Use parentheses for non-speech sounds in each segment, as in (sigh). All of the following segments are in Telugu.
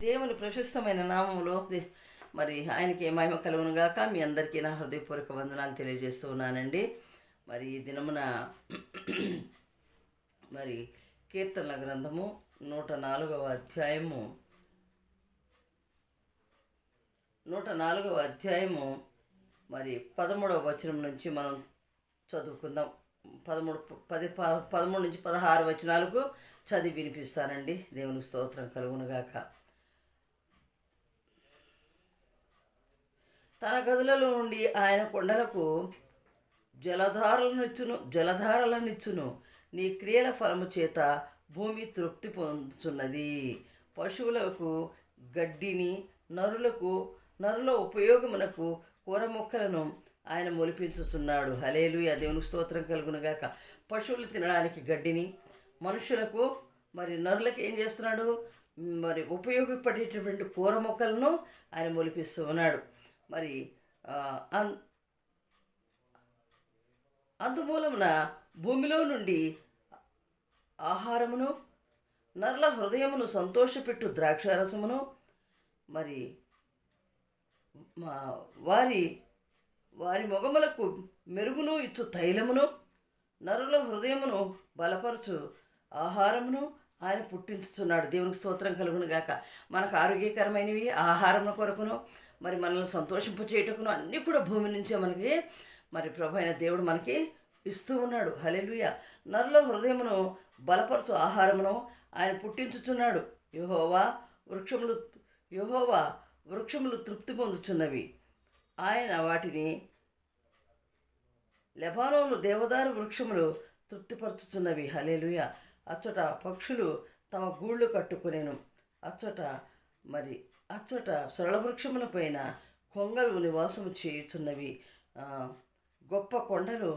దేవుని ప్రశస్తమైన నామంలో మరి ఆయనకి మహిమ కలుగును గాక. మీ అందరికీ నా హృదయపూర్వక వందనాలు తెలియజేస్తూ ఉన్నానండి. మరి ఈ దినమున (clears throat) మరి కీర్తనల గ్రంథము నూట నాలుగవ అధ్యాయము. నూట నాలుగవ అధ్యాయము. మరి పదమూడవ వచనం నుంచి మనం చదువుకుందాం. పదమూడు పది పదమూడు నుంచి పదహారు వచనాలకు చదివి వినిపిస్తానండి. దేవునికి స్తోత్రం కలుగునుగాక తన గదులలో ఉండి ఆయన కొండలకు జలధారలనిచ్చును జలధారలనిచ్చును. నీ క్రియల ఫలము చేత భూమి తృప్తి పొందుతున్నది పశువులకు గడ్డిని నరులకు నరుల ఉపయోగమునకు కూర మొక్కలను ఆయన మొలిపించుతున్నాడు హలేలు దేవునికి స్తోత్రం కలుగునుగాక. పశువులు తినడానికి గడ్డిని మనుషులకు మరి నరులకు ఏం చేస్తున్నాడు? మరి ఉపయోగపడేటటువంటి కూర మొక్కలను ఆయన మొలిపిస్తూ ఉన్నాడు మరి అన్ అందుమూలమున భూమిలో నుండి ఆహారమును నరుల హృదయమును సంతోషపెట్టు ద్రాక్షారసమును మరి మా వారి వారి మొగములకు మెరుగును ఇచ్చు తైలమును నరుల హృదయమును బలపరచు ఆహారమును ఆయన పుట్టించుతున్నాడు దేవునికి స్తోత్రం కలుగును గాక మనకు ఆరోగ్యకరమైనవి ఆహారం కొరకును మరి మనల్ని సంతోషింపచేయటకును అన్నీ కూడా భూమి నుంచే మనకి మరి ప్రభు అయిన దేవుడు మనకి ఇస్తూ ఉన్నాడు. హలెలుయ నరుల హృదయమును బలపరచు ఆహారమును ఆయన పుట్టించుచున్నాడు. యహోవా వృక్షములు యహోవా వృక్షములు తృప్తి పొందుచున్నవి. ఆయన వాటిని లెబానోను దేవదారు వృక్షములు తృప్తిపరుచుతున్నవి హలేలుయ అచ్చట పక్షులు తమ గూళ్ళు కట్టుకునేను. అచ్చట మరి అచ్చట సరళ వృక్షముల పైన కొంగలు నివాసము చేయుచున్నవి. గొప్ప కొండలు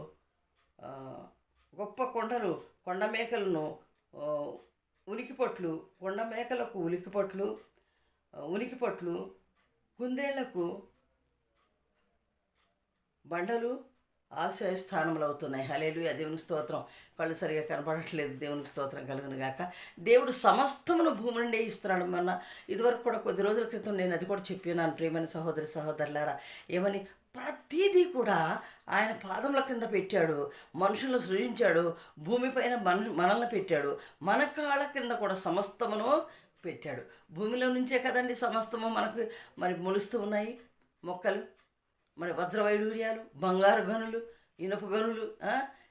గొప్ప కొండలు కొండ మేకలను కొండమేకలకు ఉలికిపట్లు కొండ మేకలకు కుందేళ్ళకు బండలు ఆశ్రయ స్థానములు అవుతున్నాయి హలేలు దేవుని స్తోత్రం. కళ్ళు సరిగా కనపడట్లేదు. దేవునికి స్తోత్రం కలుగును గాక. దేవుడు సమస్తమును భూమి నుండే ఇస్తున్నాడు మొన్న. ఇదివరకు కూడా కొద్ది రోజుల క్రితం నేను అది కూడా చెప్పినాను. ప్రియమైన సహోదరి సహోదరులారా ఏమని ప్రతిదీ కూడా ఆయన పాదముల కింద పెట్టాడు. మనుషులను సృజించాడు. భూమిపైన మన మనల్ని పెట్టాడు. మన కాళ్ళ కింద కూడా సమస్తమును పెట్టాడు. భూమిలో నుంచే కదండి సమస్తము మనకు మరి మొలుస్తూ ఉన్నాయి. మొక్కలు. మరి వజ్రవైడూర్యాలు బంగారు గనులు ఇనుప గనులు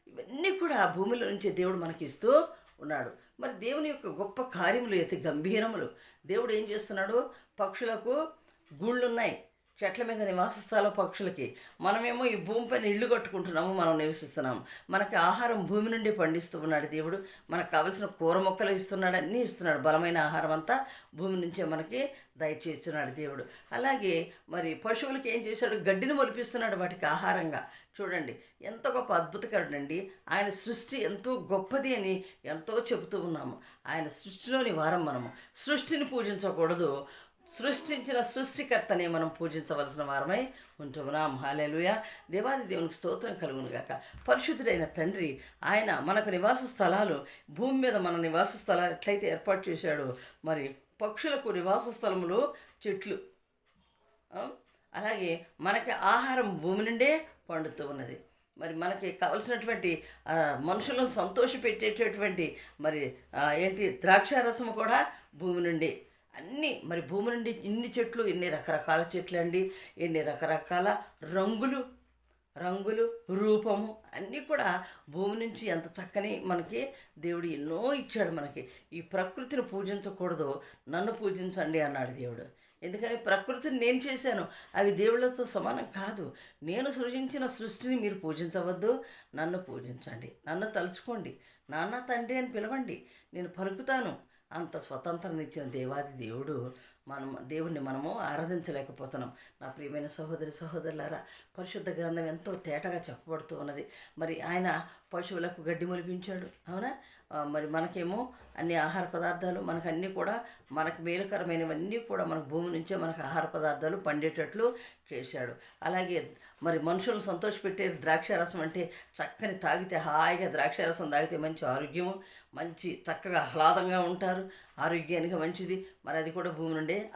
ఇవన్నీ కూడా ఆ భూమిలో నుంచి దేవుడు మనకి ఇస్తూ ఉన్నాడు. మరి దేవుని యొక్క గొప్ప కార్యములు అయితే గంభీరములు. దేవుడు ఏం చేస్తున్నాడు? పక్షులకు గూళ్ళు ఉన్నాయి చెట్ల మీద నివాస స్థలం పక్షులకి మనమేమో ఈ భూమిపైన ఇల్లు కట్టుకుంటున్నాము మనం నివసిస్తున్నాము. మనకి ఆహారం భూమి నుండి పండిస్తూ ఉన్నాడు దేవుడు. మనకు కావలసిన కూర మొక్కలు ఇస్తున్నాడు అన్నీ ఇస్తున్నాడు. బలమైన ఆహారం అంతా భూమి నుంచే మనకి దయచేస్తున్నాడు దేవుడు. అలాగే మరి పశువులకి ఏం చేశాడు? గడ్డిని మొలిపిస్తున్నాడు వాటికి ఆహారంగా. చూడండి ఎంత గొప్ప అద్భుతకరుడండి. ఆయన సృష్టి ఎంతో గొప్పది అని ఎంతో చెబుతూ ఉన్నాము. ఆయన సృష్టిలోని వారం మనము. సృష్టిని పూజించకూడదు. సృష్టించిన సృష్టికర్తనే మనం పూజించవలసిన వారమై ఉంటున్నాం. హాలేలుయ దేవాది దేవునికి స్తోత్రం కలుగును గాక. పరిశుద్ధుడైన తండ్రి ఆయన మనకు నివాస స్థలాలు భూమి మీద మన నివాస స్థలాలు ఎట్లయితే ఏర్పాటు చేశాడో మరి పక్షులకు నివాస స్థలములు చెట్లు అలాగే మనకి ఆహారం భూమి నుండే పండుతూ ఉన్నది. మరి మనకి కావలసినటువంటి మనుషులను సంతోషపెట్టేటటువంటి మరి ఏంటి ఏంటి ద్రాక్షారసము కూడా భూమి నుండి. అన్నీ మరి భూమి నుండి ఇన్ని చెట్లు ఎన్ని రకరకాల చెట్లు అండి ఎన్ని రకరకాల రంగులు రంగులు రూపము అన్నీ కూడా భూమి నుంచి ఎంత చక్కని మనకి దేవుడు ఎన్నో ఇచ్చాడు మనకి. ఈ ప్రకృతిని పూజించకూడదు నన్ను పూజించండి అన్నాడు దేవుడు. ఎందుకని? ప్రకృతిని నేను చేశాను. అవి దేవుళ్ళతో సమానం కాదు. నేను సృజించిన సృష్టిని మీరు పూజించవద్దు నన్ను పూజించండి. నన్ను తలుచుకోండి. నాన్న తండ్రి అని పిలవండి. నేను పలుకుతాను. అంత స్వతంత్రం ఇచ్చిన దేవాది దేవుడు మనం దేవుణ్ణి మనము ఆరాధించలేకపోతున్నాం. నా ప్రియమైన సహోదరి సహోదరులారా పరిశుద్ధ గ్రంథం ఎంతో తేటగా చెప్పబడుతూ ఉన్నది. మరి ఆయన పశువులకు గడ్డి మొలిపించాడు. అవునా? మరి మనకేమో అన్ని ఆహార పదార్థాలు మనకు అన్నీ కూడా మనకు మేలుకరమైనవన్నీ కూడా మనకు భూమి నుంచే మనకు ఆహార పదార్థాలు పండేటట్లు చేశాడు. అలాగే మరి మనుషులను సంతోషపెట్టే ద్రాక్షారసం అంటే చక్కని తాగితే హాయిగా ద్రాక్షారసం తాగితే మంచి ఆరోగ్యము మంచి చక్కగా ఆహ్లాదంగా ఉంటారు. ఆరోగ్యానికి మంచిది. మరి అది కూడా భూమి నుండే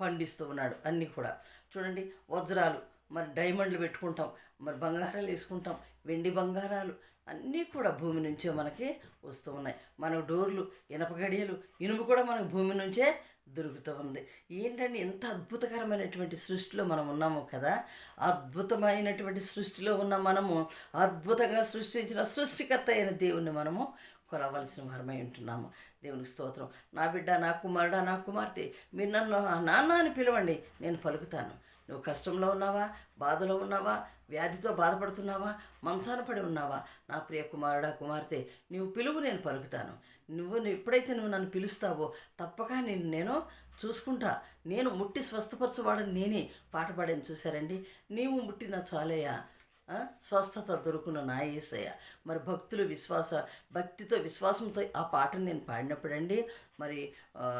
పండిస్తూ ఉన్నాడు అన్నీ కూడా. చూడండి వజ్రాలు. మరి డైమండ్లు పెట్టుకుంటాం. మరి బంగారాలు వేసుకుంటాం. వెండి బంగారాలు. అన్నీ కూడా భూమి నుంచే మనకి వస్తూ ఉన్నాయి. మన డోర్లు ఇనప గడియలు ఇనుము కూడా మనకు భూమి నుంచే దొరుకుతూ ఉంది. ఏంటంటే ఎంత అద్భుతకరమైనటువంటి సృష్టిలో మనం ఉన్నాము కదా? అద్భుతమైనటువంటి సృష్టిలో ఉన్న మనము అద్భుతంగా సృష్టించిన సృష్టికర్త అయిన దేవుణ్ణి మనము కొలవలసిన వారమై ఉంటున్నాము. దేవునికి స్తోత్రం. నా బిడ్డ నా కుమారుడా నా కుమార్తె మీరు నన్ను నాన్న అని పిలవండి నేను పలుకుతాను. నువ్వు కష్టంలో ఉన్నావా? బాధలో ఉన్నావా? వ్యాధితో బాధపడుతున్నావా? మంచాన పడి ఉన్నావా? నా ప్రియ కుమారుడా కుమార్తె నువ్వు పిలువు నేను పలుకుతాను. నువ్వు ఎప్పుడైతే నువ్వు నన్ను పిలుస్తావో తప్పక నేను నేను చూసుకుంటా. నేను ముట్టి స్వస్థపరచువాడని నేనే పాట పాడాను చూశారండి. నీవు ముట్టిన చాలయ్యా. స్వస్థత దొరుకున నా ఏసయ్య. మరి భక్తులు విశ్వాస భక్తితో విశ్వాసంతో ఆ పాటను నేను పాడినప్పుడండి మరి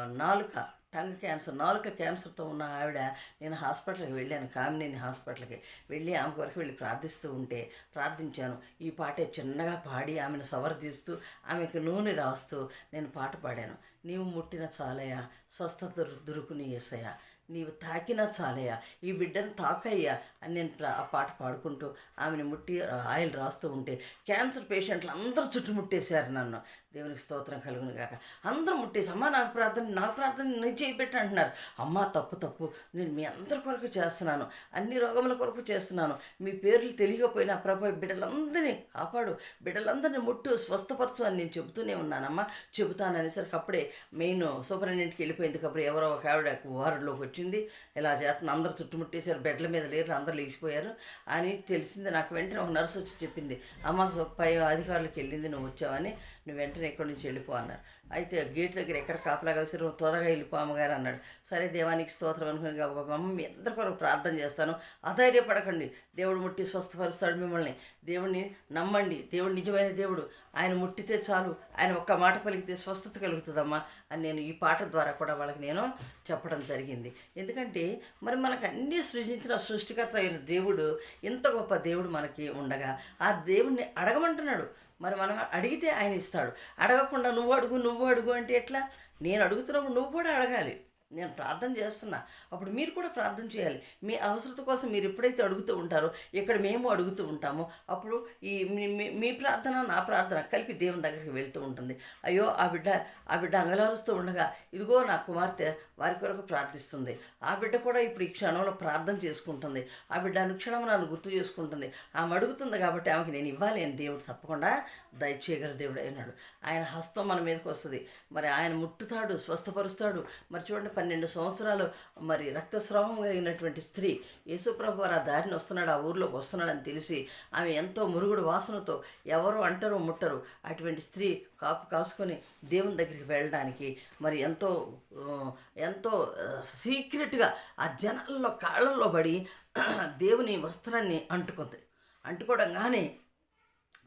నాలుక టంగ్ క్యాన్సర్ నాలుక క్యాన్సర్తో ఉన్న ఆవిడ నేను హాస్పిటల్కి వెళ్ళాను కామినేని హాస్పిటల్కి వెళ్ళి ఆమె వరకు వెళ్ళి ప్రార్థిస్తూ ఉంటే ప్రార్థించాను. ఈ పాటే చిన్నగా పాడి ఆమెను సవరదీస్తూ ఆమెకు నూనె రాస్తూ నేను పాట పాడాను. నీవు ముట్టిన చాలయ్యా స్వస్థత దొరుకుని ఏసయ్యా నీవు తాకినా చాలయ్యా ఈ బిడ్డను తాకయ్యా అని నేను ఆ పాట పాడుకుంటూ ఆమెను ముట్టి ఆయిల్ రాస్తూ ఉంటే క్యాన్సర్ పేషెంట్లు అందరూ చుట్టుముట్టేశారు నన్ను. దేవునికి స్తోత్రం కలుగును కాక అందరూ ముట్టేసి అమ్మ నాకు ప్రార్థన నాకు ప్రార్థన నేను చేయబెట్టి అంటున్నారు. అమ్మ తప్పు తప్పు. నేను మీ అందరి కొరకు చేస్తున్నాను. అన్ని రోగముల కొరకు చేస్తున్నాను. మీ పేర్లు తెలియకపోయినా ప్రభు బిడ్డలందరినీ కాపాడు. బిడ్డలందరినీ ముట్టు స్వస్థపరచు అని నేను చెబుతూనే ఉన్నానమ్మా. చెబుతాను అనేసరికి అప్పుడే మెయిన్ సూపరింటెండెంట్కి వెళ్ళిపోయింది అప్పుడు ఎవరో ఒక ఆవిడ వార్డులోకి వచ్చింది. ఇలా చేస్తున్న. అందరూ చుట్టుముట్టేశారు. బెడ్ల మీద లేరు. అందరూ లేచిపోయారు. అని తెలిసింది. నాకు వెంటనే ఒక నర్సు వచ్చి చెప్పింది. అమ్మ పై అధికారులకు వెళ్ళింది. నువ్వు వచ్చావని. నువ్వు వెంటనే ఇక్కడి నుంచి వెళ్ళిపో అన్నారు అయితే గేట్ దగ్గర ఎక్కడ కాపలా కలిసి త్వరగా వెళ్ళిపో అమ్మగారు అన్నాడు. సరే దేవానికి స్తోత్రం అనుకుని కాబట్టి అమ్మ మీ అందరి కొరకు ప్రార్థన చేస్తాను. అధైర్యపడకండి. దేవుడు ముట్టి స్వస్థపరుస్తాడు మిమ్మల్ని. దేవుడిని నమ్మండి. దేవుడు నిజమైన దేవుడు. ఆయన ముట్టితే చాలు. ఆయన ఒక్క మాట పలికితే స్వస్థత కలుగుతుందమ్మా అని నేను ఈ పాట ద్వారా కూడా వాళ్ళకి నేను చెప్పడం జరిగింది. ఎందుకంటే మరి మనకు అన్నీ సృజించిన సృష్టికర్త అయిన దేవుడు ఇంత గొప్ప దేవుడు మనకి ఉండగా ఆ దేవుణ్ణి అడగమంటున్నాడు. మరి మనం అడిగితే ఆయన ఇస్తాడు. అడగకుండా నువ్వు అడుగు నువ్వు అడుగు అంటే ఎట్లా? నేను అడుగుతున్నప్పుడు నువ్వు కూడా అడగాలి. నేను ప్రార్థన చేస్తున్నా. అప్పుడు మీరు కూడా ప్రార్థన చేయాలి. మీ అవసరత కోసం మీరు ఎప్పుడైతే అడుగుతూ ఉంటారో ఇక్కడ మేము అడుగుతూ ఉంటామో అప్పుడు ఈ మీ- మీ- ప్రార్థన నా ప్రార్థన కలిపి దేవుని దగ్గరికి వెళ్తూ ఉంటుంది. అయ్యో ఆ బిడ్డ ఆ బిడ్డ అంగలారుస్తూ ఉండగా ఇదిగో నా కుమార్తె వారి కొరకు ప్రార్థిస్తుంది. ఆ బిడ్డ కూడా ఇప్పుడు ఈ క్షణంలో ప్రార్థన చేసుకుంటుంది. ఆ బిడ్డ అనుక్షణం నన్ను గుర్తు చేసుకుంటుంది. ఆమె అడుగుతుంది కాబట్టి ఆమెకి నేను ఇవ్వాలి అని దేవుడు తప్పకుండా దయచేయగల దేవుడు అయినాడు. ఆయన హస్తం మన మీదకి వస్తుంది. మరి ఆయన ముట్టుతాడు స్వస్థపరుస్తాడు. మరి చూడండి పన్నెండు సంవత్సరాలు మరి రక్తస్రావం కలిగినటువంటి స్త్రీ యేసుప్రభు వారు ఆ దారిని వస్తున్నాడు ఆ ఊర్లోకి వస్తున్నాడని తెలిసి ఆమె ఎంతో మురుగుడు వాసనతో ఎవరు అంటరు ముట్టరు. అటువంటి స్త్రీ కాపు కాసుకొని దేవుని దగ్గరికి వెళ్ళడానికి మరి ఎంతో ఎంతో సీక్రెట్గా ఆ జనాల్లో కాళ్ళల్లో పడి (clears throat) దేవుని వస్త్రాన్ని అంటుకుంది. అంటుకోవడం కానీ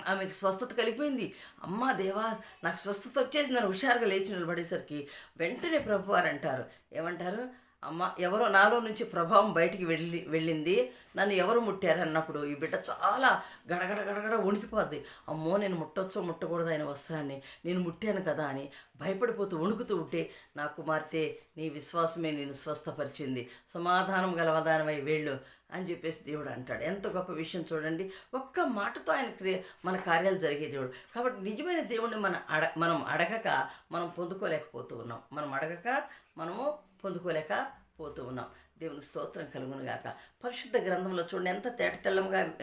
ఆమెకు స్వస్థత కలిగిపోయింది. అమ్మా దేవా నాకు స్వస్థత వచ్చేసి నన్ను హుషారుగా లేచి నిలబడేసరికి వెంటనే ప్రభు వారు అంటారు. ఏమంటారు? అమ్మ ఎవరో నాలో నుంచి ప్రభావం బయటికి వెళ్ళి వెళ్ళింది. నన్ను ఎవరు ముట్టారు అన్నప్పుడు ఈ బిడ్డ చాలా గడగడ గడగడ వణికిపోద్ది. అమ్మో నేను ముట్టొచ్చో ముట్టకూడదు ఆయన వస్త్రాన్ని నేను ముట్టాను కదా అని భయపడిపోతూ వణుకుతూ ఉంటే నా కుమార్తె నీ విశ్వాసమే నేను స్వస్థపరిచింది. సమాధానం గలవదానమై వెళ్ళు. అని చెప్పేసి దేవుడు అంటాడు. ఎంత గొప్ప విషయం చూడండి. ఒక్క మాటతో ఆయన క్రియ మన కార్యాలు జరిగే దేవుడు. కాబట్టి నిజమైన దేవుడిని మన అడ మనం అడగక మనం పొందుకోలేకపోతూ ఉన్నాం. మనం అడగక మనము పొందుకోలేక పోతూ ఉన్నాం. దేవుని స్తోత్రం కలుగును గాక. పరిశుద్ధ గ్రంథంలో చూడండి ఎంత తేట తెల్లంగా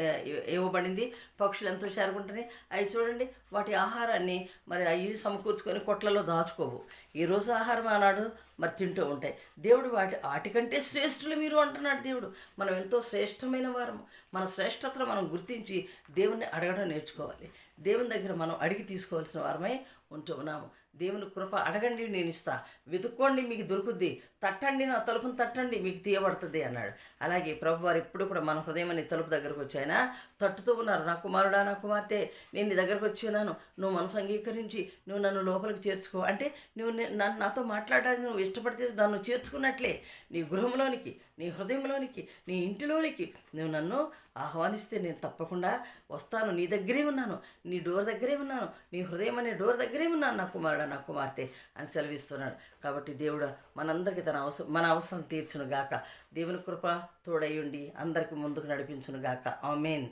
ఇవ్వబడింది. పక్షులు ఎంత చేరుకుంటున్నాయి అవి చూడండి వాటి ఆహారాన్ని మరి అవి సమకూర్చుకొని కొట్లలో దాచుకోవు. ఈరోజు ఆహారం ఆనాడు మరి తింటూ ఉంటాయి. దేవుడు వాటి వాటికంటే శ్రేష్ఠులు మీరు అంటున్నాడు దేవుడు. మనం ఎంతో శ్రేష్టమైన వారము. మన శ్రేష్టతను మనం గుర్తించి దేవుణ్ణి అడగడం నేర్చుకోవాలి. దేవుని దగ్గర మనం అడిగి తీసుకోవాల్సిన వారమై ఉంటూ ఉన్నాము. దేవుని కృప అడగండి నేను ఇస్తా. వెతుక్కోండి మీకు దొరుకుద్ది. తట్టండి నా తలుపును తట్టండి మీకు తీయబడుతుంది అన్నాడు. అలాగే ప్రభు వారు ఎప్పుడు కూడా మన హృదయం అనే తలుపు దగ్గరకు వచ్చి తట్టుతూ ఉన్నారు. నా కుమారుడా నా కుమార్తె నేను నీ దగ్గరకు వచ్చి ఉన్నాను. నువ్వు మనసు అంగీకరించి నువ్వు నన్ను లోపలికి చేర్చుకో. అంటే నువ్వు నన్ను నాతో మాట్లాడడానికి నువ్వు ఇష్టపడితే నన్ను చేర్చుకున్నట్లే. నీ గృహంలోనికి నీ హృదయంలోనికి నీ ఇంటిలోనికి. నువ్వు నన్ను ఆహ్వానిస్తే నేను తప్పకుండా వస్తాను. నీ దగ్గరే ఉన్నాను. నీ డోర్ దగ్గరే ఉన్నాను. నీ హృదయం అనే డోర్ దగ్గరే ఉన్నాను నా కుమారుడు నా కుమార్తె అని సెలవిస్తున్నాడు. కాబట్టి దేవుడు మనందరికీ తన అవసరం మన అవసరం తీర్చును గాక దేవుని కృప తోడయ్యుండి అందరికీ ముందుకు నడిపించును గాక ఆమెన్.